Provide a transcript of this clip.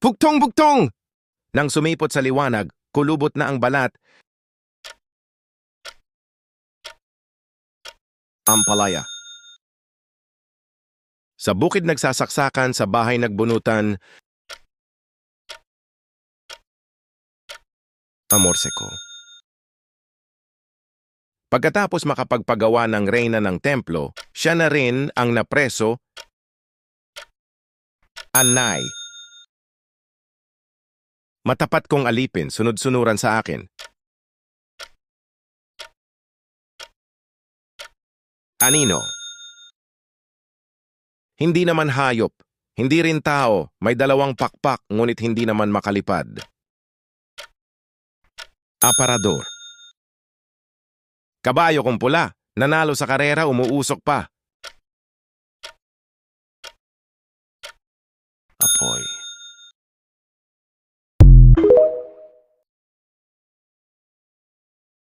Bugtong-bugtong! Nang sumipot sa liwanag, kulubot na ang balat. Ampalaya. Sa bukid nagsasaksakan, sa bahay nagbunutan. Amorse ko. Pagkatapos makapagpagawa ng reyna ng templo, siya na rin ang napreso. Anay. Matapat kong alipin, sunod-sunuran sa akin. Anino. Hindi naman hayop, hindi rin tao, may dalawang pakpak ngunit hindi naman makalipad. Aparador. Kabayo kong pula, nanalo sa karera, umuusok pa. Apoy.